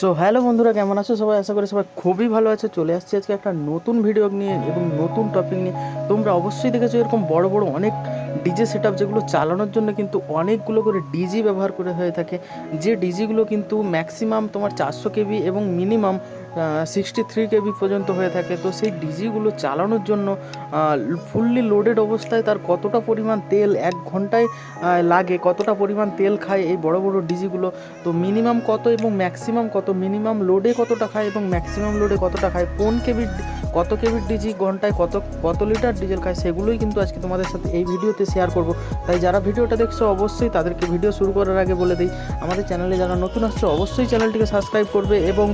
So hello বন্ধুরা, কেমন আছো? সবাই আশা করি সবাই খুবই ভালো আছে। চলে আসছি আজকে একটা নতুন ভিডিও নিয়ে এবং নতুন টপিক নিয়ে। তোমরা অবশ্যই দেখেছ এরকম বড় বড় অনেক ডিজে সেট যেগুলো চালানোর জন্য কিন্তু অনেকগুলো করে ডিজি ব্যবহার করে হয়ে থাকে। যে ডিজিগুলো কিন্তু ম্যাক্সিমাম তোমার চারশো কেবি এবং মিনিমাম সিক্সটি থ্রি কেবি পর্যন্ত হয়ে থাকে। তো সেই ডিজিগুলো চালানোর জন্য ফুললি লোডেড অবস্থায় তার কতটা পরিমাণ তেল এক ঘন্টায় লাগে, কতটা পরিমাণ তেল খায় এই বড় বড় ডিজিগুলো, তো মিনিমাম কত এবং ম্যাক্সিমাম কত মিনিমাম লোডে কতটা খায় এবং ম্যাক্সিমাম লোডে কতটা খায়, কোন কেবির কত কেবির ডিজি ঘন্টায় কত কত লিটার ডিজেল খায় সেগুলোই কিন্তু আজকে তোমাদের সাথে এই ভিডিওতে শেয়ার করব। তাই যারা ভিডিওটা দেখছ অবশ্যই তাদেরকে ভিডিও শুরু করার আগে বলে দিই, আমাদের চ্যানেলে যারা নতুন আসছে অবশ্যই চ্যানেলটিকে সাবস্ক্রাইব করবে এবং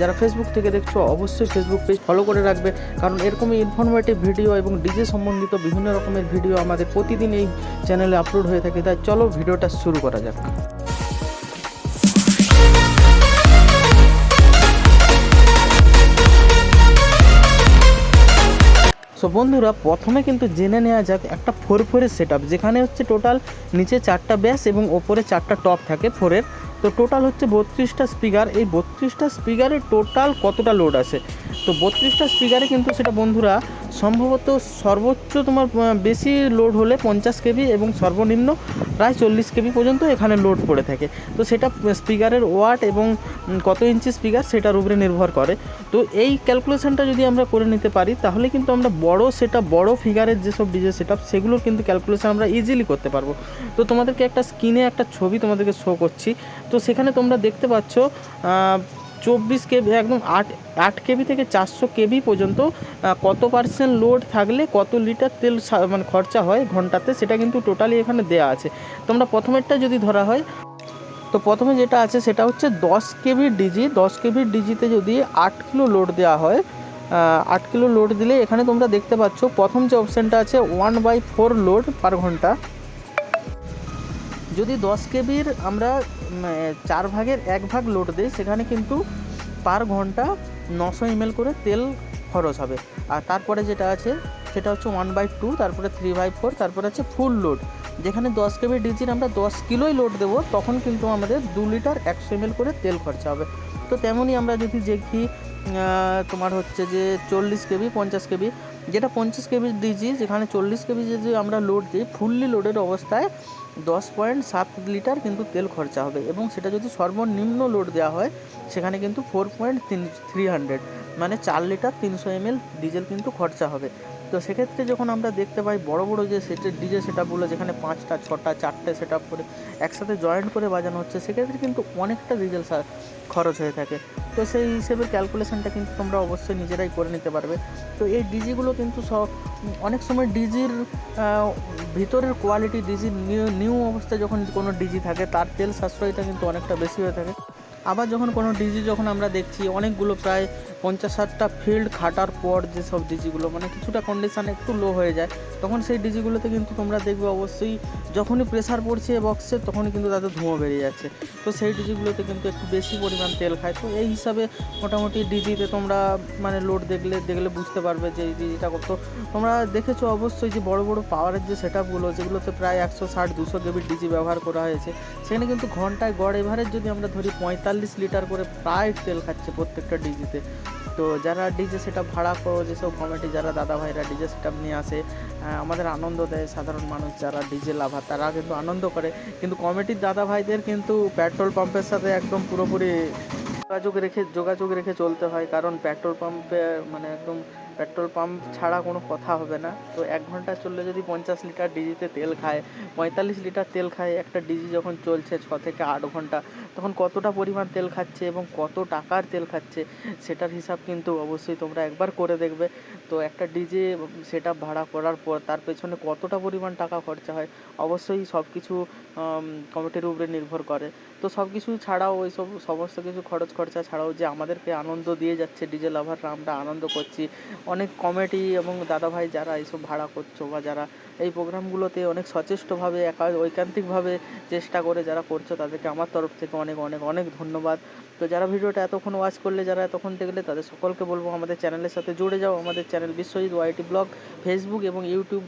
যারা ফেসবুক থেকে দেখছ অবশ্যই ফেসবুক পেজ ফলো করে রাখবে। কারণ এরকমই ইনফরমেটিভ ভিডিও এবং ডিজে সম্বন্ধিত বিভিন্ন রকমের ভিডিও আমাদের প্রতিদিন এই চ্যানেলে আপলোড হয়ে থাকে। তাই চলো ভিডিওটা শুরু করা যাক। বন্ধুরা, প্রথমে কিন্তু জেনে নেওয়া যাক একটা ফোর ফোরের সেট যেখানে হচ্ছে টোটাল নিচে চারটা ব্যাস এবং ওপরে চারটা টপ থাকে ফোরের তো টোটাল হচ্ছে বত্রিশটা স্পিকার এই বত্রিশটা স্পিকারে টোটাল কতটা লোড আছে? তো বত্রিশটা স্পিকারে কিন্তু সেটা বন্ধুরা, সম্ভবত সর্বোচ্চ তোমার বেশি লোড হলে পঞ্চাশ কেবি এবং সর্বনিম্ন প্রায় চল্লিশ কেবি পর্যন্ত এখানে লোড পড়ে থাকে। তো সেটা স্পিকারের ওয়াট এবং কত ইঞ্চি স্পিকার সেটার উপরে নির্ভর করে। তো এই ক্যালকুলেশনটা যদি আমরা করে নিতে পারি, তাহলে কিন্তু আমরা বড় সেটা, বড় ফিগারের যেসব ডিজে সেট আপ সেগুলোর কিন্তু ক্যালকুলেশন আমরা ইজিলি করতে পারব। তো তোমাদেরকে একটা স্ক্রিনে একটা ছবি তোমাদেরকে শো করছি। তো সেখানে তোমরা দেখতে পাচ্ছ চব্বিশ কেবি, একদম আট আট কেবি থেকে চারশো কেবি পর্যন্ত কত পার্সেন্ট লোড থাকলে, কত লিটার তেল মানে খরচা হয় ঘন্টাতে, সেটা কিন্তু টোটালি এখানে দেওয়া আছে। তোমরা প্রথমেরটা যদি ধরা হয়, তো প্রথমে যেটা আছে, সেটা হচ্ছে দশ কেবির ডিজি দশ কেবির ডিজিতে যদি আট কিলো লোড দেওয়া হয় আট কিলো লোড দিলে এখানে তোমরা দেখতে পাচ্ছ, প্রথম যে অপশানটা আছে one by four load per ঘণ্টা। যদি দশ কেবির আমরা চার ভাগের এক ভাগ লোড দিই, সেখানে কিন্তু পার ঘণ্টা নশো এমএল করে তেল খরচ হবে। আর তারপরে যেটা আছে, সেটা হচ্ছে ওয়ান বাই টু তারপরে থ্রি বাই ফোর তারপরে আছে ফুল লোড যেখানে দশ কেবি ডিজির আমরা দশ কিলোই লোড দেবো, তখন কিন্তু আমাদের দু লিটার একশো এমএল করে তেল খরচা হবে। তো তেমনই আমরা যদি দেখি তোমার হচ্ছে যে চল্লিশ কেবি, পঞ্চাশ কেবি, যেটা পঞ্চাশ কেবি ডিজি, যেখানে চল্লিশ কেবি যদি আমরা লোড দিই ফুললি লোডের অবস্থায় দশ পয়েন্ট সাত লিটার কিন্তু তেল খরচা হবে এবং সেটা যদি সর্বনিম্ন লোড দেওয়া হয়, সেখানে কিন্তু ফোর পয়েন্ট তিন, থ্রি হান্ড্রেড মানে চার লিটার তিনশো এমএল ডিজেল কিন্তু খরচা হবে। তো সেক্ষেত্রে যখন আমরা দেখতে পাই বড় বড় যে সেটের ডিজে সেট আপগুলো যেখানে পাঁচটা, ছটা, চারটে সেট আপ করে একসাথে জয়েন্ট করে বাজানো হচ্ছে, সেক্ষেত্রে কিন্তু অনেকটা ডিজেল খরচ হয়ে থাকে। তো সেই হিসেবে ক্যালকুলেশনটা কিন্তু তোমরা অবশ্যই নিজেরাই করে নিতে পারবে। তো এই ডিজিগুলো কিন্তু সব, অনেক সময় ডিজির ভিতরের কোয়ালিটি ডিজির নিউ নিউ অবস্থায় যখন কোনো ডিজি থাকে, তার তেল সাশ্রয়টা কিন্তু অনেকটা বেশি হয়ে থাকে। আবার যখন কোনো ডিজি যখন আমরা দেখছি, অনেকগুলো প্রায় পঞ্চাশ ষাটটা ফিল্ড খাটার পর যেসব ডিজিগুলো মানে কিছুটা কন্ডিশন একটু লো হয়ে যায়, তখন সেই ডিজিগুলোতে কিন্তু তোমরা দেখবে অবশ্যই যখনই প্রেসার পড়ছে বক্সে তখনই কিন্তু তাদের ধোঁয়া বেরিয়ে যাচ্ছে। তো সেই ডিজিগুলোতে কিন্তু একটু বেশি পরিমাণ তেল খায়। তো এই হিসাবে মোটামুটি ডিজিতে তোমরা মানে লোড দেখলে দেখলে বুঝতে পারবে যে এই ডিজিটা কত। তোমরা দেখেছ অবশ্যই যে বড় বড় পাওয়ারের যে সেট আপগুলো যেগুলোতে প্রায় একশো ষাট, দুশো কেবির ডিজি ব্যবহার করা হয়েছে, সেখানে কিন্তু ঘন্টায় গড় এভারেজ যদি আমরা ধরি পঁয়তাল্লিশ লিটার করে প্রায় তেল খাচ্ছে প্রত্যেকটা ডিজিতে তো যারা ডিজে সেটা ভাড়া করো যেসব কমিটি যারা দাদা ভাইরা ডিজে সেট নিয়ে আসে আমাদের আনন্দ দেয় সাধারণ মানুষ যারা ডিজে লাভার, তারা কিন্তু আনন্দ করে। কিন্তু কমিটির দাদা ভাইদের কিন্তু পেট্রোল পাম্পের সাথে একদম পুরোপুরি যোগাযোগ রেখে যোগাযোগ রেখে চলতে হয়। কারণ পেট্রোল পাম্পে মানে একদম পেট্রোল পাম্প ছাড়া কোনো কথা হবে না। তো এক ঘণ্টা চললে যদি পঞ্চাশ লিটার ডিজিতে তেল খায়, পঁয়তাল্লিশ লিটার তেল খায়, একটা ডিজি যখন চলছে ছ থেকে আট ঘণ্টা, তখন কতটা পরিমাণ তেল খাচ্ছে এবং কত টাকার তেল খাচ্ছে, সেটার হিসাব কিন্তু অবশ্যই তোমরা একবার করে দেখবে। তো একটা ডিজে সেটা ভাড়া করার পর তার পেছনে কতটা পরিমাণ টাকা খরচা হয়, অবশ্যই সব কিছু কমিটির উপরে নির্ভর করে। তো সব কিছু ছাড়াও ওই সব সমস্ত কিছু খরচ খরচা ছাড়াও যে আমাদেরকে আনন্দ দিয়ে যাচ্ছে, ডিজে লাভাররা আমরা আনন্দ করছি অনেক কমিটি এবং দাদাভাই যারা এইসব ভাড়া করছ বা যারা এই প্রোগ্রামগুলোতে অনেক সচেষ্টভাবে একা ঐকান্তিকভাবে চেষ্টা করে যারা করছ, তাদেরকে আমার তরফ থেকে অনেক অনেক অনেক ধন্যবাদ। তো যারা ভিডিওটা এতক্ষণ ওয়াচ করলে, যারা এতক্ষণ দেখলে, তাদের সকলকে বলব আমাদের চ্যানেলের সাথে জুড়ে যাও। আমাদের channel Biswajit YT blog Facebook এবং ইউটিউব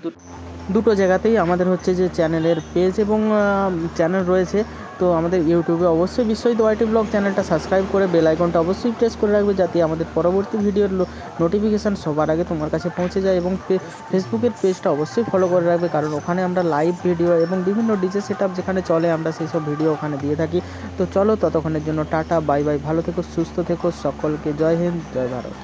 দুটো জায়গাতেই আমাদের হচ্ছে যে চ্যানেলের পেজ এবং চ্যানেল রয়েছে। তো আমাদের ইউটিউবে অবশ্যই বিশ্বজিৎ ওয়াইটি ব্লগ চ্যানেলটা সাবস্ক্রাইব করে বেল আইকনটা অবশ্যই প্রেস করে রাখবে যাতে আমাদের পরবর্তী ভিডিওর নোটিফিকেশান সবার আগে তোমার কাছে পৌঁছে যায় এবং ফেসবুকের পেজটা অবশ্যই ফলো করে রাখবে। কারণ ওখানে আমরা লাইভ ভিডিও এবং বিভিন্ন ডিজে সেট যেখানে চলে, আমরা সেই সব ভিডিও ওখানে দিয়ে থাকি। তো চলো ততক্ষণের জন্য টাটা বাই বাই ভালো থেকো, সুস্থ থেকো। সকলকে জয় হিন্দ, জয় ভারত।